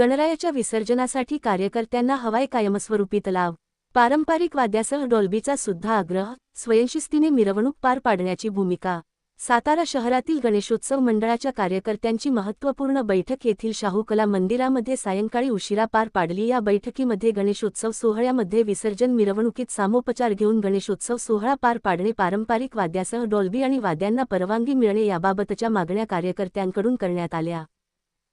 गणरायाच्या विसर्जनासाठी कार्यकर्त्यांना हवाय कायमस्वरूपी तलाव पारंपरिक वाद्यासह डॉल्बीचा सुद्धा आग्रह स्वयंशिस्तीने मिरवणूक पार पाडण्याची भूमिका. सातारा शहरातील गणेशोत्सव मंडळाच्या कार्यकर्त्यांची महत्त्वपूर्ण बैठक येथील शाहू कला मंदिरामध्ये सायंकाळी उशिरा पार पाडली. या बैठकीमध्ये गणेशोत्सव सोहळ्यामध्ये विसर्जन मिरवणुकीत सामोपचार घेऊन गणेशोत्सव सोहळा पार पाडणे पारंपरिक वाद्यासह डॉल्बी आणि वाद्यांना परवानगी मिळणे याबाबतच्या मागण्या कार्यकर्त्यांकडून करण्यात आल्या.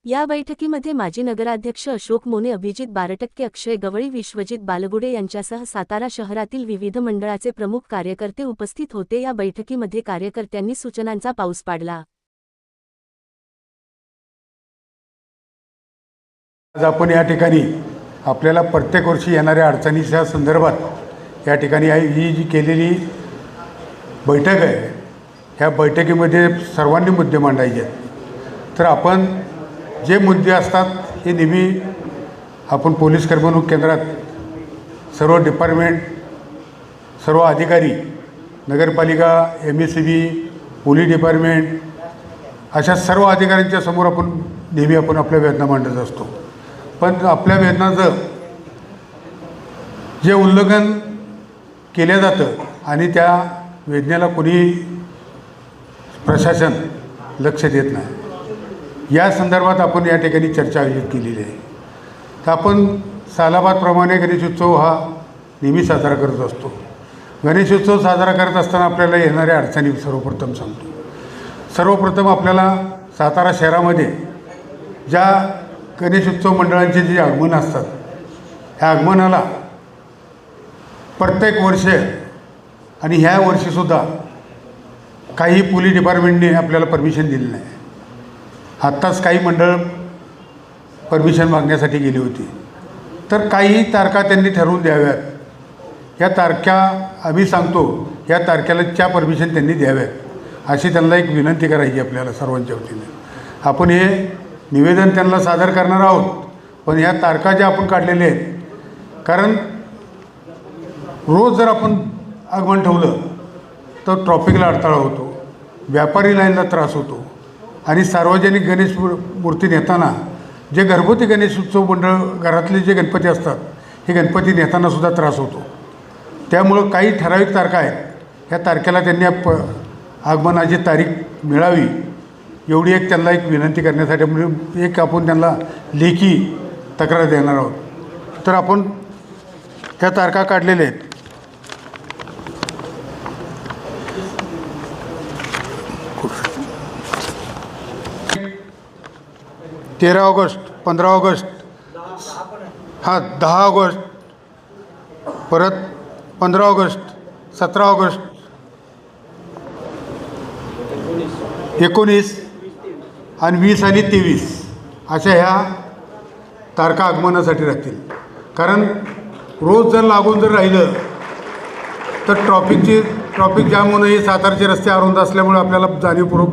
या बैठकीमध्ये माजी नगराध्यक्ष अशोक मोने अभिजित बारटक्के अक्षय गवळी विश्वजित बालगुडे यांच्यासह सातारा शहरातील विविध मंडळाचे प्रमुख कार्यकर्ते उपस्थित होते. या बैठकीमध्ये कार्यकर्त्यांनी सूचनांचा पाऊस पाडला. आज आपण या ठिकाणी आपल्याला प्रत्येक वर्षी येणाऱ्या अडचणीच्या संदर्भात या ठिकाणी ही जी केलेली बैठक आहे ह्या बैठकीमध्ये सर्वांनी मुद्दे मांडायचे आहेत. तर आपण जे मुद्दे असतात हे नेहमी आपण पोलीस करमणूक केंद्रात सर्व डिपार्टमेंट सर्व अधिकारी नगरपालिका M S C B police department अशा सर्व अधिकाऱ्यांच्या समोर आपण नेहमी आपण आपल्या वेदना मांडत असतो. पण आपल्या वेदनाचं जे उल्लंघन केलं जातं आणि त्या वेदनेला कोणी प्रशासन लक्ष देत नाही. या संदर्भात आपण या ठिकाणी चर्चा आयोजित केलेली आहे. तर आपण सालाबादप्रमाणे गणेशोत्सव हा नेहमी साजरा करत असतो. गणेशोत्सव साजरा करत असताना आपल्याला येणाऱ्या अडचणी सर्वप्रथम सांगतो. सर्वप्रथम आपल्याला सातारा शहरामध्ये ज्या गणेशोत्सव मंडळांचे जे आगमन असतात ह्या आगमनाला प्रत्येक वर्ष आणि ह्या वर्षीसुद्धा काही पोलीस डिपार्टमेंटने आपल्याला परमिशन दिली नाही. आत्ताच काही मंडळ परमिशन मागण्यासाठी गेली होती. तर काही तारखा त्यांनी ठरवून द्याव्यात. या तारखा आम्ही सांगतो या तारखेला च्या परमिशन त्यांनी द्याव्यात. अशी त्यांना एक विनंती करायची आपल्याला सर्वांच्या वतीने. आपण हे निवेदन त्यांना सादर करणार आहोत पण ह्या तारखा ज्या आपण काढलेल्या आहेत कारण रोज जर आपण आगमन ठेवलं तर ट्रॉफिकला अडथळा होतो व्यापारी लाईनला त्रास होतो. आणि सार्वजनिक गणेश मूर्ती नेताना जे घरगुती गणेश उत्सव मंडळ घरातले जे गणपती असतात हे गणपती नेताना सुद्धा त्रास होतो. त्यामुळं काही ठराविक तारखा आहेत. ह्या तारखेला त्यांनी प आगमनाची तारीख मिळावी एवढी एक त्यांना एक विनंती करण्यासाठी म्हणजे एक आपण त्यांना लेखी तक्रार देणार आहोत. तर आपण त्या तारखा काढलेल्या आहेत. तेरा ऑगस्ट पंधरा ऑगस्ट. हां दहा ऑगस्ट. परत पंधरा ऑगस्ट सतरा ऑगस्ट. एकोणीस आणि वीस आणि तेवीस अशा ह्या तारखा आगमनासाठी राहतील. कारण रोज जर लागून जर राहिलं तर ट्रॉफिकची ट्रॉफिक जाम होणं हे सातारचे रस्ते अरुंद असल्यामुळे आपल्याला जाणीवपूर्वक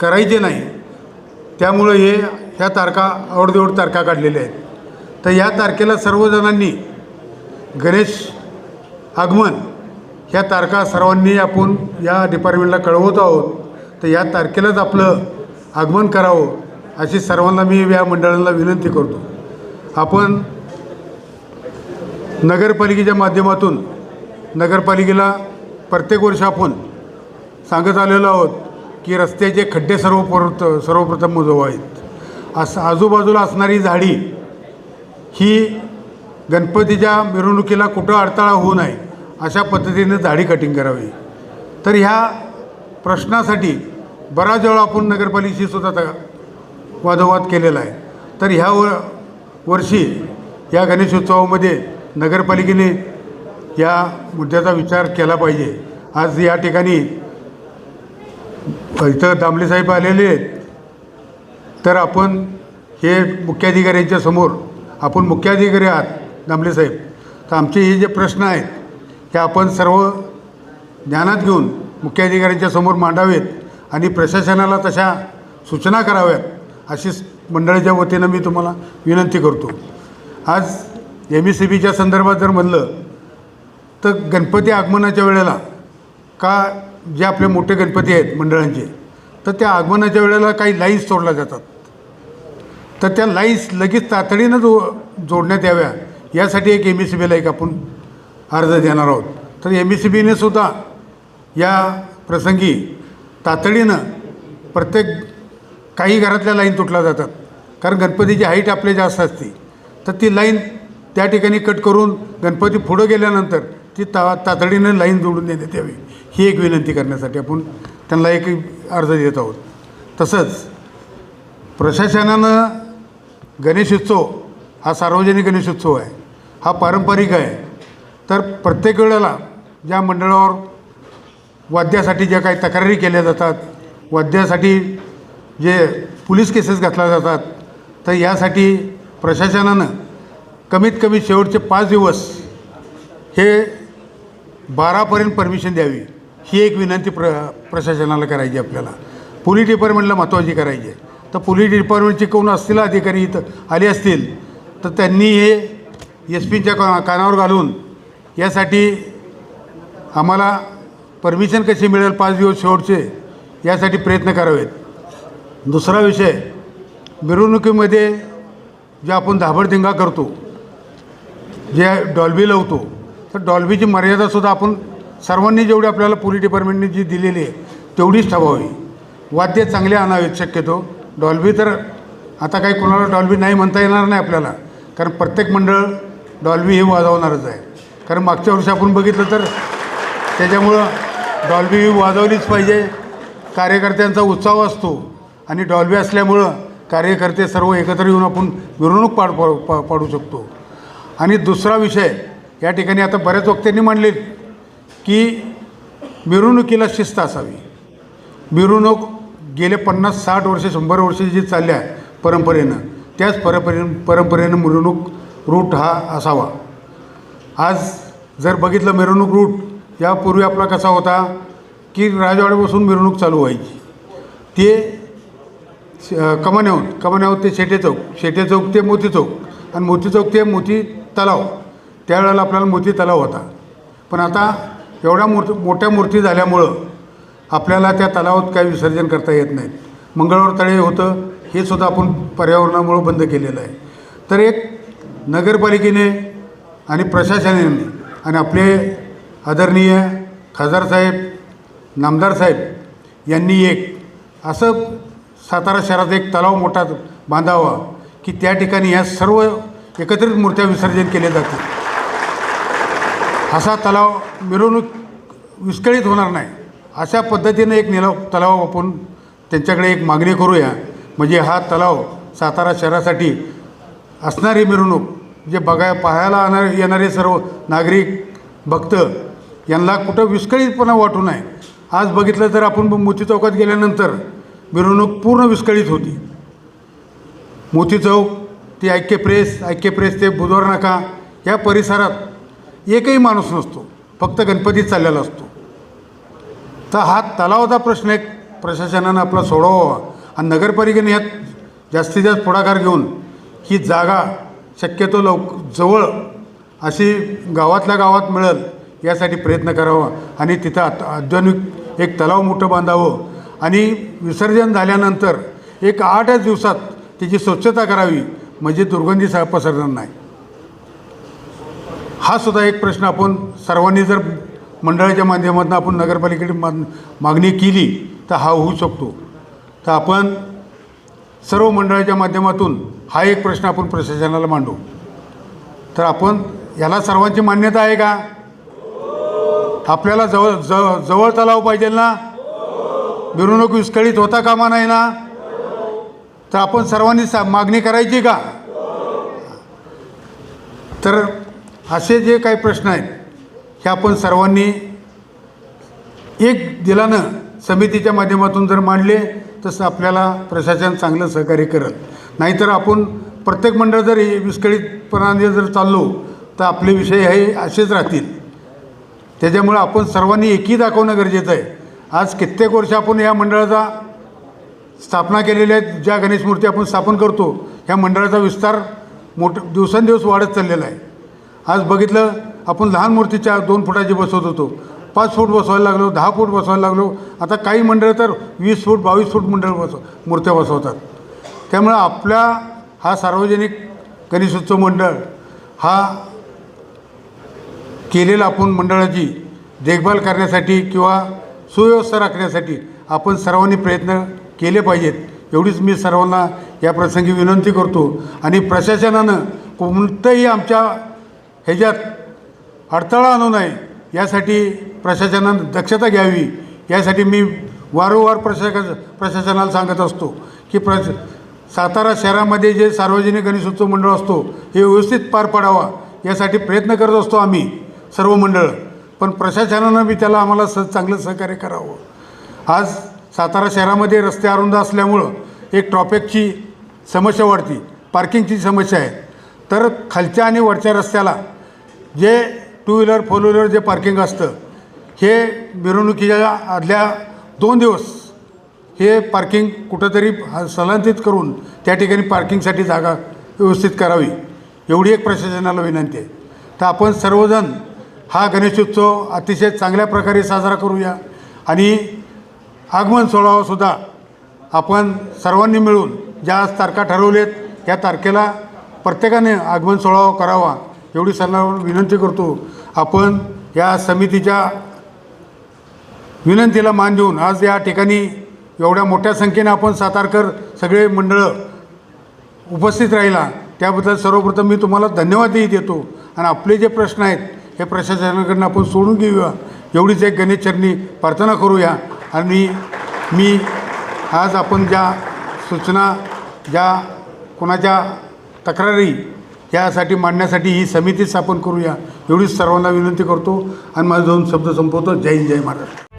करायचे नाही. त्यामुळं हे ह्या तारखा आवडदेवड तारखा काढलेल्या आहेत. तर या तारखेला सर्वजणांनी गणेश आगमन ह्या तारखा सर्वांनी आपण या डिपार्टमेंटला कळवत आहोत. तर या तारखेलाच आपलं आगमन करावं अशी सर्वांना मी या मंडळांना विनंती करतो. आपण नगरपालिकेच्या माध्यमातून नगरपालिकेला प्रत्येक वर्ष आपण सांगत आलेलो आहोत की रस्त्याचे खड्डे सर्व सर्वप्रथम मोजव आहेत असं आजूबाजूला असणारी झाडी ही गणपतीच्या मिरवणुकीला कुठं अडथळा होऊ नये अशा पद्धतीने झाडी कटिंग करावी. तर ह्या प्रश्नासाठी बराच वेळा आपण नगरपालिकेशी सुद्धा त- वादोवाद केलेला आहे. तर ह्या व वर्षी या गणेशोत्सवामध्ये नगरपालिकेने या मुद्द्याचा विचार केला पाहिजे. आज या ठिकाणी इथं दामलेसाहेब आलेले आहेत. तर आपण हे मुख्याधिकाऱ्यांच्या समोर आपण मुख्याधिकारी आहात दामले साहेब. तर आमचे हे जे प्रश्न आहेत हे आपण सर्व ज्ञानात घेऊन मुख्याधिकाऱ्यांच्या समोर मांडावेत आणि प्रशासनाला तशा सूचना कराव्यात अशी मंडळाच्या वतीनं मी तुम्हाला विनंती करतो. आज एम ई सी बीच्या संदर्भात जर म्हणलं तर गणपती आगमनाच्या वेळेला का जे आपले मोठे गणपती आहेत मंडळांचे तर त्या आगमनाच्या वेळेला काही लाईन्स सोडल्या जातात. तर त्या लाईन्स लगेच तातडीनं जो जोडण्यात याव्या यासाठी एक एम एस सी बीला एक आपण अर्ज देणार आहोत. तर एम एस सी बीने सुद्धा या प्रसंगी तातडीनं प्रत्येक काही घरातल्या लाईन तुटल्या जातात. कारण गणपतीची हाईट आपली जास्त असते. तर ती लाईन त्या ठिकाणी कट करून गणपती पुढं गेल्यानंतर ती ता तातडीनं लाईन जोडून देण्यात यावी. ही एक विनंती करण्यासाठी आपण त्यांना एक अर्ज देत आहोत. तसंच प्रशासनानं गणेशोत्सव हा सार्वजनिक गणेशोत्सव आहे हा पारंपरिक आहे. तर प्रत्येक वेळेला ज्या मंडळावर वाद्यासाठी ज्या काही तक्रारी केल्या जातात वाद्यासाठी जे पोलीस केसेस घातल्या जातात तर यासाठी प्रशासनानं कमीत कमी शेवटचे पाच दिवस हे बारापर्यंत परमिशन द्यावी ही एक विनंती प्र प्रशासनाला करायची आपल्याला. पोलीस डिपार्टमेंटला महत्त्वाची करायची आहे. तर पोलीस डिपार्टमेंटचे कोण असतील अधिकारी इथं आले असतील तर त्यांनी हे एस पीच्या का कानावर घालून यासाठी आम्हाला परमिशन कशी मिळेल पाच दिवस शेवटचे यासाठी प्रयत्न करावेत. दुसरा विषय मिरवणुकीमध्ये जे आपण धाबडधिंगा करतो जे डॉल्बी लावतो तर डॉल्बीची मर्यादासुद्धा आपण सर्वांनी जेवढी आपल्याला पोलीस डिपार्टमेंटने जी दिलेली आहे तेवढीच ठेवावी वाद्य चांगले आणावेत शक्यतो. डॉल्बी तर आता काही कोणाला डॉल्बी नाही म्हणता येणार नाही आपल्याला. कारण प्रत्येक मंडळ डॉल्बी हे वाजवणारच आहे. कारण मागच्या वर्षी आपण बघितलं तर त्याच्यामुळं डॉल्बी ही वाजवलीच पाहिजे. कार्यकर्त्यांचा उत्साह असतो. आणि डॉल्बी असल्यामुळं कार्यकर्ते सर्व एकत्र येऊन आपण मिरवणूक पाड पा पा- पाडू शकतो. आणि दुसरा विषय या ठिकाणी आता बऱ्याच वक्त्यांनी मांडले की मिरवणुकीला शिस्त असावी. मिरवणूक गेले पन्नास साठ वर्ष शंभर वर्षे जी चालल्या परंपरेनं त्याच परंपरे परंपरेनं मिरवणूक रूट हा असावा. आज जर बघितलं मिरवणूक रूट यापूर्वी आपला कसा होता की राजवाड्यापासून मिरवणूक चालू व्हायची. ते कमान्याहून कमान्याहून ते शेटे चौक शेटे चौक ते मोती चौक आणि मोती चौक ते मोती तलाव. त्यावेळेला आपल्याला मोती तलाव होता. पण आता एवढ्या मूर्ती मोठ्या मूर्ती झाल्यामुळं आपल्याला त्या तलावात काय विसर्जन करता येत नाही. मंगळवार तळे होतं हे सुद्धा आपण पर्यावरणामुळं बंद केलेलं आहे. तर एक नगरपालिकेने आणि प्रशासनाने आणि आपले आदरणीय खासदार साहेब नामदार साहेब यांनी एक असं सातारा शहरात एक तलाव मोठा बांधावा की त्या ठिकाणी ह्या सर्व एकत्रित मूर्त्या विसर्जन केल्या जातील. असा तलाव मिरवणूक विस्कळीत होणार नाही. अशा पद्धतीनं एक निलाव तलाव आपण त्यांच्याकडे एक मागणी करूया. म्हणजे हा तलाव सातारा शहरासाठी असणारी मिरवणूक जे बघाय पाहायला आणा येणारे सर्व नागरिक भक्त यांना कुठं विस्कळीतपणा वाटू नये. आज बघितलं तर आपण मोती चौकात गेल्यानंतर मिरवणूक पूर्ण विस्कळीत होती. मोती चौक ते ऐक्य प्रेस ऐक्य प्रेस ते बुधवार नाका या परिसरात एकही माणूस नसतो. फक्त गणपतीच चाललेला असतो. तर हा तलावाचा प्रश्न एक प्रशासनानं आपला सोडवावा आणि नगरपालिकेने यात जास्तीत जास्त पुढाकार घेऊन ही जागा शक्यतो लवक जवळ अशी गावातल्या गावात मिळेल यासाठी प्रयत्न करावा आणि तिथं आत आधुनिक एक तलाव मोठं बांधावं आणि विसर्जन झाल्यानंतर एक आठच दिवसात त्याची स्वच्छता करावी म्हणजे दुर्गंधी सा पसरणार नाही. हा सुद्धा एक प्रश्न आपण सर्वांनी जर मंडळाच्या माध्यमातून आपण नगरपालिकेकडे मा मागणी केली तर हा होऊ शकतो. तर आपण सर्व मंडळाच्या माध्यमातून हा एक प्रश्न आपण प्रशासनाला मांडू. तर आपण याला सर्वांची मान्यता आहे का? आपल्याला जवळ जवळ जवळ तलाव पाहिजे ना? मिरवणूक विस्कळीत होता कामा नाही ना? तर आपण सर्वांनी सा मागणी करायची का? तर असे जे काही प्रश्न आहेत हे आपण सर्वांनी एक दिलानं समितीच्या माध्यमातून जर मांडले तसं आपल्याला प्रशासन चांगलं सहकार्य करत. नाहीतर आपण प्रत्येक मंडळ जर हे विस्कळीतपणाने जर चाललो तर आपले विषय हे असेच राहतील. त्याच्यामुळं आपण सर्वांनी एकी दाखवणं गरजेचं आहे. आज कित्येक वर्ष आपण या मंडळाचा स्थापना केलेल्या आहेत ज्या गणेश मूर्ती आपण स्थापन करतो ह्या मंडळाचा विस्तार मोठ दिवसेंदिवस वाढत चाललेला आहे. आज बघितलं आपण लहान मूर्तीच्या दोन फुटाची बसवत होतो. पाच फूट बसवायला लागलो दहा फूट बसवायला लागलो. आता काही मंडळं तर वीस फूट बावीस फूट मंडळ बसव मूर्त्या बसवतात. त्यामुळं आपल्या हा सार्वजनिक गणेशोत्सव मंडळ हा केलेला आपण मंडळाची देखभाल करण्यासाठी किंवा सुव्यवस्था राखण्यासाठी आपण सर्वांनी प्रयत्न केले पाहिजेत. एवढीच मी सर्वांना या प्रसंगी विनंती करतो. आणि प्रशासनानं कोणतंही आमच्या ह्याच्यात अडथळा आणू नये. यासाठी प्रशासनानं दक्षता घ्यावी. यासाठी मी वारंवार प्रशासन प्रशासनाला सांगत असतो की प्र सातारा शहरामध्ये जे सार्वजनिक गणेशोत्सव मंडळ असतो हे व्यवस्थित पार पडावा. यासाठी प्रयत्न करत असतो आम्ही सर्व मंडळ. पण प्रशासनानं बी त्याला आम्हाला स चांगलं सहकार्य करावं. आज सातारा शहरामध्ये रस्ते अरुंद असल्यामुळं एक ट्रॉफिकची समस्या वाढती. पार्किंगची समस्या आहे. तर खालच्या आणि वरच्या रस्त्याला जे टू व्हीलर फोर व्हीलर जे पार्किंग असतं हे मिरवणुकीच्या आदल्या दोन दिवस हे पार्किंग कुठंतरी स्थलांतरित करून त्या ठिकाणी पार्किंगसाठी जागा व्यवस्थित करावी एवढी एक प्रशासनाला विनंती आहे. तर आपण सर्वजण हा गणेशोत्सव अतिशय चांगल्या प्रकारे साजरा करूया आणि आगमन सोहळासुद्धा आपण सर्वांनी मिळून ज्या तारखा ठरवलेत त्या तारखेला प्रत्येकाने आगमन सोहळा करावा. एवढी सल्ला विनंती करतो आपण या समितीच्या विनंतीला मान देऊन आज या ठिकाणी एवढ्या मोठ्या संख्येने आपण सातारकर सगळे मंडळं उपस्थित राहिला. त्याबद्दल सर्वप्रथम मी तुम्हाला धन्यवादही देतो. आणि आपले जे प्रश्न आहेत हे प्रशासनाकडनं आपण सोडून घेऊया. एवढीच एक गणेशचरणी प्रार्थना करूया. आणि मी आज आपण ज्या सूचना ज्या कोणाच्या तक्रारी यासाठी मांडण्यासाठी ही समिती स्थापन करूया एवढीच सर्वांना विनंती करतो. आणि माझे दोन शब्द संपवतो. जय हिंद जय महाराष्ट्र.